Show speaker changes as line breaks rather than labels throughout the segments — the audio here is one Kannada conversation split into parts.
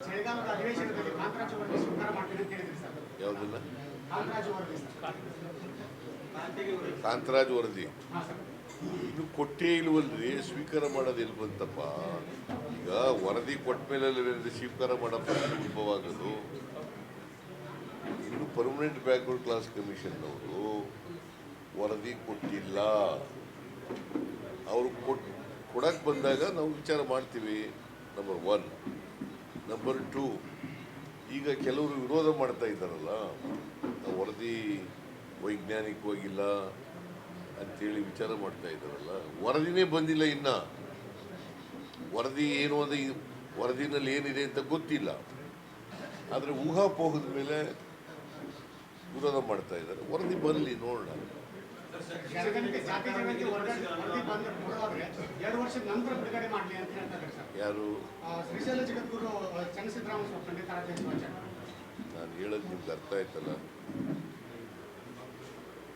ಕಾಂತರಾಜು ವರದಿ ಸ್ವೀಕಾರ ಮಾಡ್ತೀನಿ ಅಂತ ಹೇಳಿದ್ರಿ ಸರ್.
ಯಾವುದನ್ನ
ಕಾಂತರಾಜು ವರದಿ ಸರ್.
ಕಾಂತರಾಜ್ ವರದಿ. ಇದು ಕೊಟ್ಟೇ ಇಲ್ವಲ್ರಿ ಸ್ವೀಕಾರ ಮಾಡೋದು ಎಲ್ಲಿ ಬಂತಪ್ಪ ಈಗ ವರದಿ ಕೊಟ್ಟ ಮೇಲೆ ಸ್ವೀಕಾರ ಮಾಡಪ್ಪ ಪ್ರಶ್ನೆ ಇನ್ನು ಪರ್ಮನೆಂಟ್ ಬ್ಯಾಕ್ವರ್ಡ್ ಕ್ಲಾಸ್ ಕಮಿಷನ್ನವರು ವರದಿ ಕೊಟ್ಟಿಲ್ಲ. ಅವರು ಕೊಟ್ ಕೊಡಕ್ಕೆ ಬಂದಾಗ ನಾವು ವಿಚಾರ ಮಾಡ್ತೀವಿ. ನಂಬರ್ ಒನ್ ನಂಬರ್ ಟೂ ಈಗ ಕೆಲವರು ವಿರೋಧ ಮಾಡ್ತಾ ಇದ್ದಾರಲ್ಲ ವರದಿ ವೈಜ್ಞಾನಿಕವಾಗಿಲ್ಲ ಅಂತೇಳಿ ವಿಚಾರ ಮಾಡ್ತಾ ಇದ್ದಾರಲ್ಲ, ವರದಿನೇ ಬಂದಿಲ್ಲ ಇನ್ನ. ವರದಿ ಏನು ಈ ವರದಿನಲ್ಲಿ ಏನಿದೆ ಅಂತ ಗೊತ್ತಿಲ್ಲ. ಆದರೆ ಊಹಾಪೋಹದ ಮೇಲೆ ವಿರೋಧ ಮಾಡ್ತಾ ಇದ್ದಾರೆ. ವರದಿ ಬರಲಿ ನೋಡೋಣ. ನಾನು ಹೇಳೋದು ನಿಮ್ಗೆ ಅರ್ಥ ಆಯ್ತಲ್ಲ?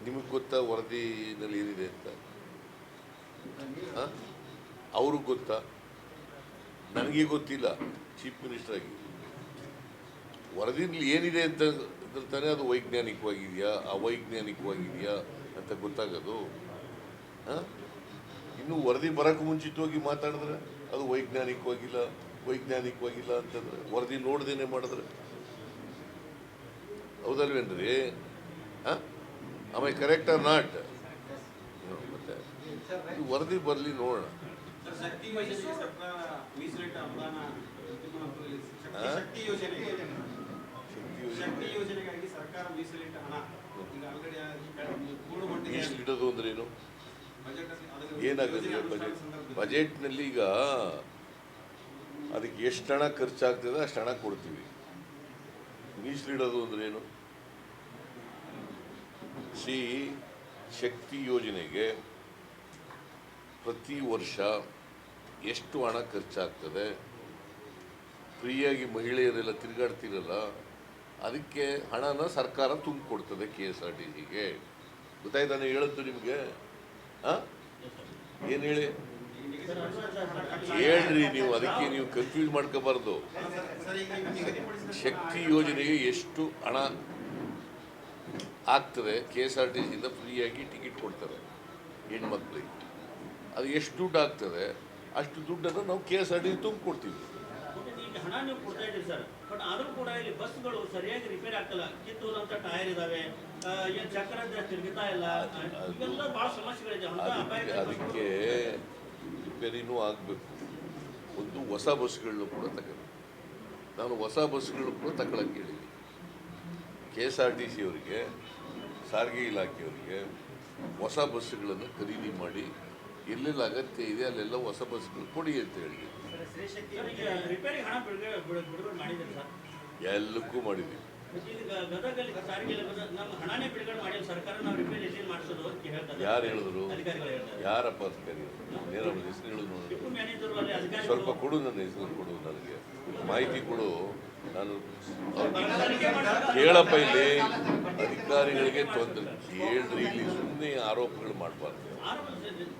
ನಿಮಗೆ ಗೊತ್ತಾ ವರದಿನಲ್ಲಿ ಏನಿದೆ ಅಂತ? ಅವ್ರಿಗೆ ಗೊತ್ತಾ? ನನಗೆ ಗೊತ್ತಿಲ್ಲ, ಚೀಫ್ ಮಿನಿಸ್ಟರ್ ಆಗಿ. ವರದಿನಲ್ಲಿ ಏನಿದೆ ಅಂತ ತಾನೇ ಅದು ವೈಜ್ಞಾನಿಕವಾಗಿದೆಯಾ? ಅವೈಜ್ಞಾನಿಕವಾಗಿದೆಯಾ? ಅಂತ ಗೊತ್ತಾಗೋದು? ಇನ್ನು ವರದಿ ಬರೋಕ್ಕೂ ಮುಂಚಿತವಾಗಿ ಮಾತಾಡಿದ್ರೆ ಅದು ವೈಜ್ಞಾನಿಕವಾಗಿಲ್ಲ ವೈಜ್ಞಾನಿಕವಾಗಿಲ್ಲ ಅಂತಂದ್ರೆ ವರದಿ ನೋಡ್ದೇನೆ ಮಾಡಿದ್ರೆ. ಹೌದಲ್ವೇನ್ರಿ? ಆಮೇಲೆ ಕರೆಕ್ಟ್ ಆರ್ ನಾಟ್ ಮತ್ತೆ. ಇದು ವರದಿ ಬರಲಿ ನೋಡೋಣ.
ಶಕ್ತಿ
ಯೋಜನೆ
ಸರ್ಕಾರ ಮೀಸಲಿಟ್ಟ ಹಣ. ಈಗ ಆಲ್ರೆಡಿ ಪೂರ್ಣ ಮಟ್ಟಿಗೆ
ಮೀಸಲಿಡೋದು ಅಂದ್ರೆ ಏನು?
ಬಜೆಟ್ ಅಲ್ಲಿ
ಏನಾಗುತ್ತೆ ಬಜೆಟ್? ಬಜೆಟ್ನಲ್ಲಿ ಈಗ ಅದಕ್ಕೆ ಎಷ್ಟು ಹಣ ಖರ್ಚಾಗ್ತದೆ ಅಷ್ಟು ಹಣ ಕೊಡ್ತೀವಿ. ಮೀಸಲಿಡೋದು ಅಂದ್ರೆ ಏನು? ಸಿ ಶಕ್ತಿ ಯೋಜನೆಗೆ ಪ್ರತಿ ವರ್ಷ ಎಷ್ಟು ಹಣ ಖರ್ಚಾಗ್ತದೆ? ಫ್ರೀಯಾಗಿ ಮಹಿಳೆಯರೆಲ್ಲ ತಿರುಗಾಡ್ತಿರಲ್ಲ? ಅದಕ್ಕೆ ಹಣನ ಸರ್ಕಾರ ತುಂಬಿಕೊಡ್ತದೆ ಕೆ ಎಸ್ ಆರ್ ಟಿ ಸಿಗೆ. ಗೊತ್ತಾಯ್ತಾನೆ ಹೇಳುತ್ತು ನಿಮಗೆ? ಏನು ಹೇಳಿ? ಹೇಳ್ರಿ ನೀವು, ಅದಕ್ಕೆ ನೀವು ಕನ್ಫ್ಯೂಸ್ ಮಾಡ್ಕೋಬಾರ್ದು.
ನೀವು
ಶಕ್ತಿ ಯೋಜನೆಗೆ ಎಷ್ಟು ಹಣ ಆಗ್ತದೆ, ಕೆ ಎಸ್ ಆರ್ ಟಿ ಸಿಯಿಂದ ಫ್ರೀಯಾಗಿ ಟಿಕೆಟ್ ಕೊಡ್ತಾರೆ ಹೆಣ್ಮಕ್ಳಿಗೆ. ಅದು ಎಷ್ಟು ದುಡ್ಡು ಆಗ್ತದೆ, ಅಷ್ಟು ದುಡ್ಡನ್ನು ನಾವು K S R T C ತುಂಬಿಕೊಡ್ತೀವಿ.
ಹಣ ನೀವು ಕೊಡ್ತಾ ಇದ್ದೀರಿ ಸರ್. ಬಟ್ ಆದರೂ ಕೂಡ ಇಲ್ಲಿ ಬಸ್ಗಳು ಸರಿಯಾಗಿ ರಿಪೇರ್ ಆಗ್ತಲ್ಲ. ಕಿತ್ತೂರಂತ ಟೈರ್ ಇದಾವೆ. ಏನು ಚಕ್ರ ಇದ್ರೆ ತಿರುಗುತ್ತಾ ಇಲ್ಲ. ಇವೆಲ್ಲ ಬಹಳ ಸಮಸ್ಯೆಗಳಿದೆ.
ಅದಕ್ಕೆ ರಿಪೇರಿನೂ ಆಗಬೇಕು. ಒಂದು ಹೊಸ ಬಸ್ಗಳನ್ನು ಕೂಡ ತಗೋಬೇಕು ನಾನು ಹೊಸ ಬಸ್ಗಳು ಕೂಡ ತಗೊಳಕ್ಕೆ ಹೇಳಿದ್ದೀನಿ. K S R T C ಅವರಿಗೆ ಸಾರಿಗೆ ಇಲಾಖೆಯವರಿಗೆ ಹೊಸ ಬಸ್ಸುಗಳನ್ನು ಖರೀದಿ ಮಾಡಿ ಎಲ್ಲೆಲ್ಲಿ ಅಗತ್ಯ ಇದೆ ಅಲ್ಲೆಲ್ಲ ಹೊಸ ಬಸ್ಗಳು ಕೊಡಿ ಅಂತ ಹೇಳಿದ್ದೀನಿ. ಎಲ್ಲಕ್ಕೂ
ಮಾಡಿದ್ವಿ.
ಯಾರು ಹೇಳಿದ್ರು? ಯಾರಪ್ಪ ಅಧಿಕಾರಿ ನೇರ ಹೆಸರು ಹೇಳು ನೋಡು.
ಟಿಪ್ಪು ಮ್ಯಾನೇಜರು ಅಲ್ಲಿ ಅಧಿಕಾರಿಗಳು
ಸ್ವಲ್ಪ ಕೊಡು ನನ್ನ ಹೆಸರು ಕೊಡು ನನಗೆ. ಮಾಹಿತಿ ಕೊಡು. ನಾನು ಕೇಳಪ್ಪ ಇಲ್ಲಿ ಅಧಿಕಾರಿಗಳಿಗೆ ತೊಂದರೆ ಕೇಳ್ರಿ ಇಲ್ಲಿ ಸುಮ್ಮನೆ ಆರೋಪಗಳು ಮಾಡಬಾರ್ದು.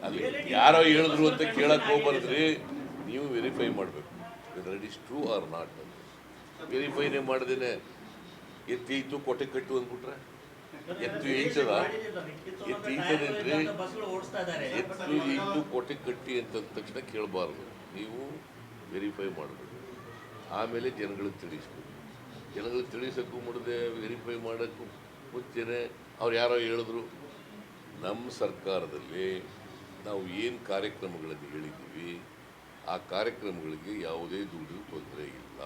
ಅಲ್ಲಿ ಯಾರೋ ಹೇಳಿದ್ರು ಅಂತ ಕೇಳಕ್ಕೆ ಹೋಗ್ಬಾರ್ದ್ರಿ. ನೀವು ವೆರಿಫೈ ಮಾಡಬೇಕು whether it is true or not ವೆರಿಫೈನೇ ಎತ್ತಿ ಇತ್ತು ಕೊಟ್ಟೆ ಕಟ್ಟು ಅಂದ್ಬಿಟ್ರೆ, ಎತ್ತು ಈಚದ ಎತ್ತು
ಇದ್ದಾರೆ
ಎತ್ತು ಇದ್ದು ಕೊಟ್ಟೆ ಕಟ್ಟಿ ಅಂತ ತಕ್ಷಣ ಕೇಳಬಾರ್ದು. ನೀವು ವೆರಿಫೈ ಮಾಡಬೇಕು. ಆಮೇಲೆ ಜನಗಳಿಗೆ ತಿಳಿಸ್ಬೇಕು. ಜನಗಳಿಗೆ ತಿಳಿಸೋಕ್ಕೂ ಮುಡದೆ ವೆರಿಫೈ ಮಾಡೋಕ್ಕೂ ಮುಂಚೆನೆ ಅವ್ರು ಯಾರೋ ಹೇಳಿದ್ರು, ನಮ್ಮ ಸರ್ಕಾರದಲ್ಲಿ ನಾವು ಏನು ಕಾರ್ಯಕ್ರಮಗಳನ್ನು ಹೇಳಿದ್ದೀವಿ ಆ ಕಾರ್ಯಕ್ರಮಗಳಿಗೆ ಯಾವುದೇ ದುಡ್ಡು ತೊಂದರೆ ಇಲ್ಲ.